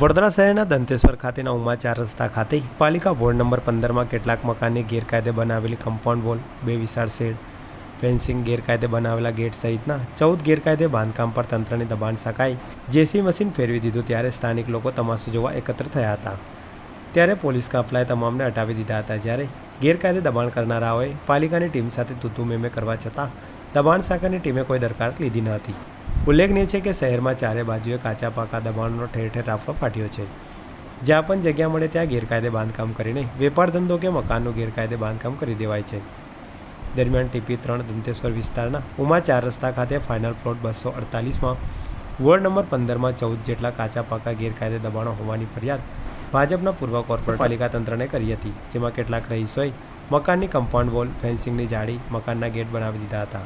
વડોદરા શહેરના દંતેશ્વર ખાતેના ઉમા ચાર રસ્તા ખાતે પાલિકા વોર્ડ નંબર પંદરમાં કેટલાક મકાનની ગેરકાયદે બનાવેલી કમ્પાઉન્ડ વોલ, બે વિશાળ શેડ, ફેન્સિંગ ગેરકાયદે બનાવેલા ગેટ સહિતના ચૌદ ગેરકાયદે બાંધકામ પર તંત્રની દબાણ શાખાએ જેસી મશીન ફેરવી દીધું ત્યારે સ્થાનિક લોકો તમાશો જોવા એકત્ર થયા હતા. ત્યારે પોલીસ કાફલાએ તમામને હટાવી દીધા હતા જ્યારે ગેરકાયદે દબાણ કરનારાઓએ પાલિકાની ટીમ સાથે તૂતુ મેમે કરવા છતાં દબાણ શાખાની ટીમે કોઈ દરકાર લીધી ન હતી. ઉલ્લેખનીય છે કે શહેરમાં ચારે બાજુએ કાચા પાકા દબાણનો ઠેર ઠેર રાફડો ફાટ્યો છે. જ્યાં પણ જગ્યા મળે ત્યાં ગેરકાયદે બાંધકામ કરીને વેપાર ધંધો કે મકાનનું ગેરકાયદે બાંધકામ કરી દેવાય છે. દરમિયાન ટીપી ત્રણ દંતેશ્વર વિસ્તારના ઉમા ચાર રસ્તા ખાતે ફાઇનલ પ્લોટ બસો અડતાલીસમાં વોર્ડ નંબર પંદરમાં ચૌદ જેટલા કાચા પાકા ગેરકાયદે દબાણો હોવાની ફરિયાદ ભાજપના પૂર્વ કોર્પોરેટ પાલિકા તંત્રને કરી હતી, જેમાં કેટલાક રહીશોએ મકાનની કમ્પાઉન્ડ વોલ, ફેન્સિંગની જાળી, મકાનના ગેટ બનાવી દીધા હતા.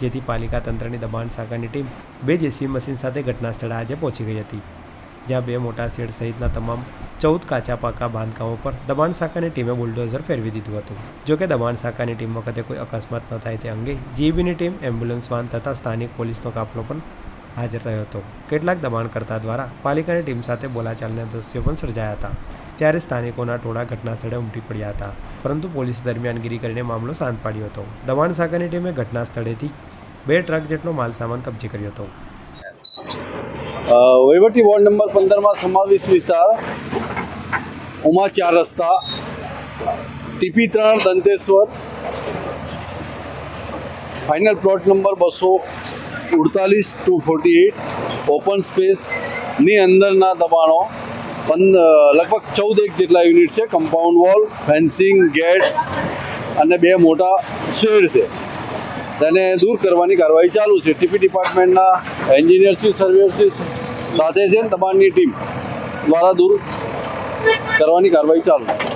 જેથી પાલિકા તંત્રની દબાણ શાખાની ટીમ બે જેસી મશીન સાથે ઘટના સ્થળે આજે પહોંચી ગઈ હતી, જ્યાં બે મોટા શેડ સહિતના તમામ ચૌદ કાચા પાકા બાંધકામો પર દબાણ શાખાની ટીમે બુલડોઝર ફેરવી દીધું હતું. જોકે દબાણ શાખાની ટીમ વખતે કોઈ અકસ્માત ન થાય તે અંગે જીબીની ટીમ એમ્બ્યુલન્સ વાન તથા સ્થાનિક પોલીસનો કાફલો પણ હાજર રહ્યો હતો. કેટલાક દબાણકર્તા દ્વારા પાલિકાની ટીમ સાથે બોલાચાલના દ્રશ્યો પણ સર્જાયા હતા. ત્યારે સ્થાનિકોના ટોળા ઘટના સ્થળે ઉમટી પડ્યા હતા. પરંતુ પોલીસે દરમિયાનગીરી કરીને મામલો શાંત પાડ્યો હતો. દબાણ શાખાની ટીમે ઘટના સ્થળેથી બે ટ્રક જેટલો માલ સામાન કબજે કર્યો હતો. વહીવટી વોર્ડ નંબર પંદરમાં સમાવેશ વિસ્તાર ઉમા ચાર રસ્તા, ટીપી ત્રણ દંતેશ્વર, ફાઇનલ પ્લોટ નંબર બસો ઉડતાલીસ, ટુ ફોર્ટી એટ, ઓપન સ્પેસની અંદરના દબાણો લગભગ ચૌદ એક જેટલા યુનિટ છે. કમ્પાઉન્ડ વોલ ફેન્સિંગ ગેટ અને બે મોટા શેડ છે. તેને દૂર કરવાની કાર્યવાહી ચાલુ છે. ટીપી ડિપાર્ટમેન્ટના એન્જિનિયરશીપ સર્વેયરશીપ સાથે છે ને દબાણની ટીમ દ્વારા દૂર કરવાની કાર્યવાહી ચાલુ છે.